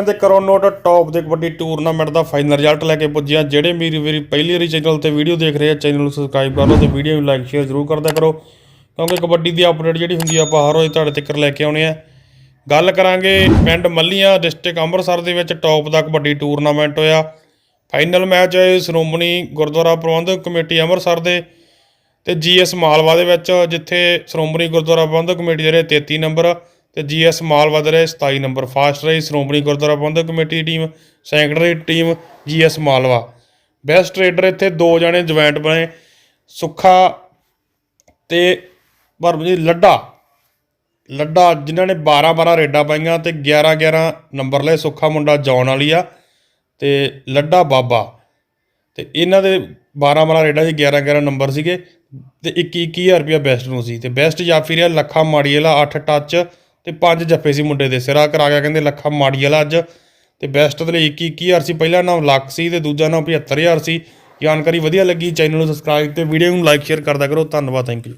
ਤੇ ਕਰੋ note top ਦੇ ਕਬੱਡੀ ਟੂਰਨਾਮੈਂਟ ਦਾ ਫਾਈਨਲ ਰਿਜ਼ਲਟ ਲੈ ਕੇ ਪੁੱਜਿਆ ਜਿਹੜੇ ਮੇਰੀ ਮੇਰੀ ਪਹਿਲੀ ਵਾਰੀ ਚੈਨਲ ਤੇ ਵੀਡੀਓ ਦੇਖ ਰਹੇ ਆ ਚੈਨਲ ਨੂੰ ਸਬਸਕ੍ਰਾਈਬ ਕਰ ਲਓ ਤੇ ਵੀਡੀਓ ਨੂੰ ਲਾਈਕ ਸ਼ੇਅਰ ਜ਼ਰੂਰ ਕਰਦਾ ਕਰੋ। ਕਿਉਂਕਿ ਕਬੱਡੀ ਦੀ ਅਪਡੇਟ ਜਿਹੜੀ ਹੁੰਦੀ ਆ, ਆਪਾਂ ਹਰ ਰੋਜ਼ ਤੁਹਾਡੇ ਤੱਕ ਲੈ ਕੇ ਆਉਣੇ ਆ। ਗੱਲ ਕਰਾਂਗੇ ਪਿੰਡ ਮੱਲੀਆਂ ਡਿਸਟ੍ਰਿਕਟ ਅੰਮ੍ਰਿਤਸਰ ਦੇ ਵਿੱਚ ਟੌਪ ਦਾ ਕਬੱਡੀ ਟੂਰਨਾਮੈਂਟ ਹੋਇਆ। ਫਾਈਨਲ ਮੈਚ ਹੈ ਸ਼੍ਰੋਮਣੀ ਗੁਰਦੁਆਰਾ ਪ੍ਰਬੰਧਕ ਕਮੇਟੀ ਅੰਮ੍ਰਿਤਸਰ ਦੇ ਤੇ ਜੀਐਸ ਮਾਲਵਾ ਦੇ ਵਿੱਚ, ਜਿੱਥੇ ਸ਼੍ਰੋਮਣੀ ਗੁਰਦੁਆਰਾ ਪ੍ਰਬੰਧਕ ਕਮੇਟੀ ਦੇ ਰਹੇ 33 ਨੰਬਰ ਤੇ ਜੀਐਸ ਮਾਲਵਾ ਦੇ ਰਹੇ 27 ਨੰਬਰ ਫਾਸਟ ਰਹੀ, ਸ਼੍ਰੋਮਣੀ ਗੁਰਦੁਆਰਾ ਪ੍ਰਬੰਧਕ ਕਮੇਟੀ ਦੀ team secondary team GS Malwa. Best raider ਇੱਥੇ ਦੋ ਜਣੇ ਜੁਆਇੰਟ ਬਣੇ, ਸੁੱਖਾ ਤੇ ਭਰਮਜੀਤ ਲੱਡਾ। ਲੱਡਾ ਜਿਨ੍ਹਾਂ ਨੇ 12 12 ਰੇਡਾਂ ਪਾਈਆਂ ਤੇ 11 11 ਨੰਬਰ ਲਏ, ਸੁੱਖਾ ਮੁੰਡਾ ਜੌਨ ਵਾਲੀ ਆ ਤੇ ਲੱਡਾ ਬਾਬਾ। ਤੇ ਇਹਨਾਂ ਦੇ 12 12 ਰੇਡਾਂ ਸੀ 11 11 ਨੰਬਰ ਸੀਗੇ ਤੇ 21 21000 ਰੁਪਇਆ ਬੈਸਟ ਨੂੰ ਸੀ। ਤੇ ਬੈਸਟ ਜਾਫੀ ਰਿਹਾ ਲੱਖਾ ਮਾੜੀ ਵਾਲਾ 8 ਟੱਚ ਤੇ ਪੰਜ ਜੱਫੇ ਸੀ ਮੁੰਡੇ ਦੇ ਸਿਰਾ ਕਰਾ ਗਿਆ, ਕਹਿੰਦੇ ਲੱਖਾ ਮਾੜੀ ਵਾਲਾ ਅੱਜ। ਤੇ ਬੈਸਟ ਦੇ ਲਈ 21 21000 ਸੀ, ਪਹਿਲਾ ਨਾਮ ਲੱਖ ਸੀ ਤੇ ਦੂਜਾ ਨਾਮ 75000 ਸੀ। ਜਾਣਕਾਰੀ ਵਧੀਆ ਲੱਗੀ ਚੈਨਲ ਨੂੰ ਸਬਸਕ੍ਰਾਈਬ ਤੇ ਵੀਡੀਓ ਨੂੰ ਲਾਈਕ ਸ਼ੇਅਰ ਕਰਦਾ ਕਰੋ। ਧੰਨਵਾਦ ਥੈਂਕ ਯੂ